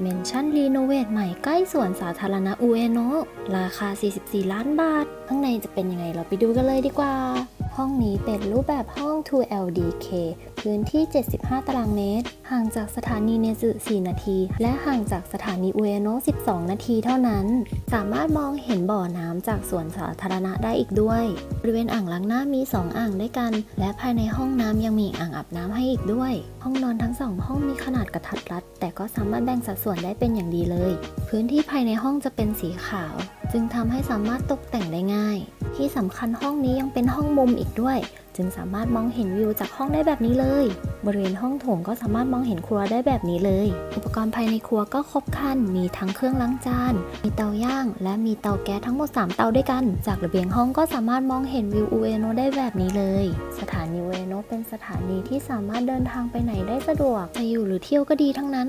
เมนชั่นรีโนเวทใหม่ใกล้สวนสาธารณะอุเอโนะราคา 44 ล้านบาท ข้างในจะเป็นยังไงเราไปดูกันเลยดีกว่า ห้องนี้เป็นรูปแบบห้อง 2LDK พื้นที่ 75 ตารางเมตร ห่างจากสถานีเนซึ4นาที และห่างจากสถานีอุเอโน12 นาทีเท่านั้น สามารถมองเห็นบ่อน้ำจากสวนสาธารณะได้อีกด้วย บริเวณอ่างล้างหน้ามี 2 อ่างด้วยกัน และภายในห้องน้ำยังมีอ่างอาบน้ำให้อีกด้วย ห้องนอนทั้งสองห้องมีขนาดกระทัดรัด แต่ก็สามารถแบ่งสัดส่วนได้เป็นอย่างดีเลย พื้นที่ภายในห้องจะเป็นสีขาว จึงทำให้สามารถตกแต่งได้ง่าย ที่สำคัญห้องนี้ยังเป็นห้องมุมอีกด้วย จึงสามารถมองเห็นวิวจากห้องได้แบบนี้เลย บริเวณห้องโถงก็สามารถมองเห็นครัวได้แบบนี้เลย อุปกรณ์ภายในครัวก็ครบครันมีทั้งเครื่องล้างจาน มีเตาย่าง และมีเตาแก๊สทั้งหมด 3 เตาด้วยกัน จากระเบียงห้องก็สามารถมองเห็นวิวอุเอโนได้แบบนี้เลย สถานีอุเอโนเป็นสถานีที่สามารถเดินทางไปไหนได้สะดวกจะอยู่หรือเที่ยวก็ดีทั้งนั้น